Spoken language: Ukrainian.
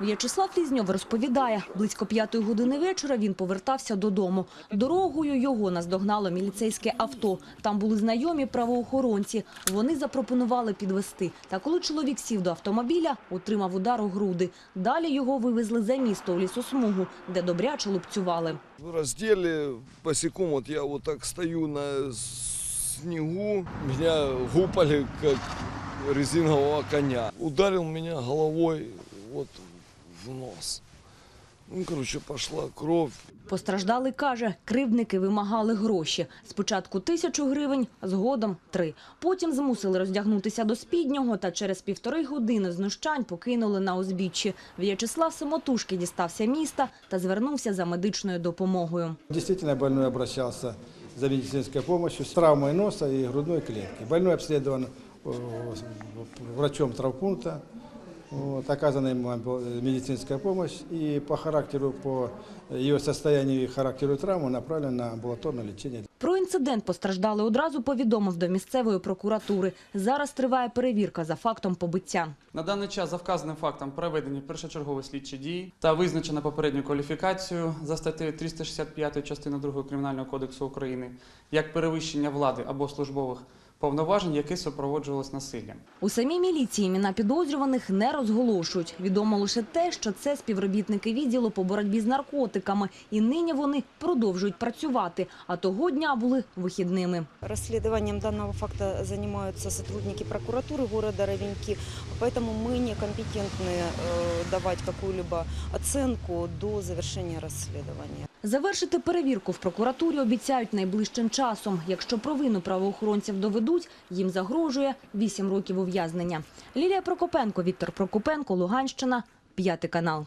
В'ячеслав Лізньов розповідає, близько п'ятої години вечора він повертався додому. Дорогою його наздогнало міліцейське авто. Там були знайомі правоохоронці. Вони запропонували підвести. Та коли чоловік сів до автомобіля, отримав удар у груди. Далі його вивезли за місто в лісосмугу, де добряче лупцювали. В разделе босиком, вот я вот так стою на снегу, меня гупали как резинового коня. Ударил меня головой вот в нос. Ну, короче, пошла кровь. Постраждалий каже, кривдники вимагали гроші. Спочатку тисячу гривень, згодом три. Потім змусили роздягнутися до спіднього та через півтори години знущань покинули на узбіччі. В'ячеслав самотужки дістався міста та звернувся за медичною допомогою. Действительно, больной обращался за медицинской помощью с травмой носа и грудной клетки. Больной обследован э, врачом травмпункта, вот, оказана ему медицинская помощь и по характеру, по ее состоянию и характеру травмы направлен на амбулаторное лечение. Про інцидент постраждалий одразу повідомив до місцевої прокуратури. Зараз триває перевірка за фактом побиття. На даний час за вказаним фактом проведені першочергові слідчі дії та визначено попередню кваліфікацію за статтею 365 частини 2 Кримінального кодексу України як перевищення влади або службових повноважень, яке супроводжувалось насиллям. У самій міліції імена підозрюваних не розголошують. Відомо лише те, що це співробітники відділу по боротьбі з наркотиками. І нині вони продовжують працювати, а того дня були вихідними. Расследованием данного факта занимаются сотрудники прокуратуры города Ровеньки, поэтому мы не компетентны э, давать какую-либо оценку до завершения расследования. Завершити перевірку в прокуратурі обіцяють найближчим часом. Якщо провину правоохоронців доведуть, їм загрожує 8 років ув'язнення. Лілія Прокопенко, Віктор Прокопенко, Луганщина, п'ятий канал.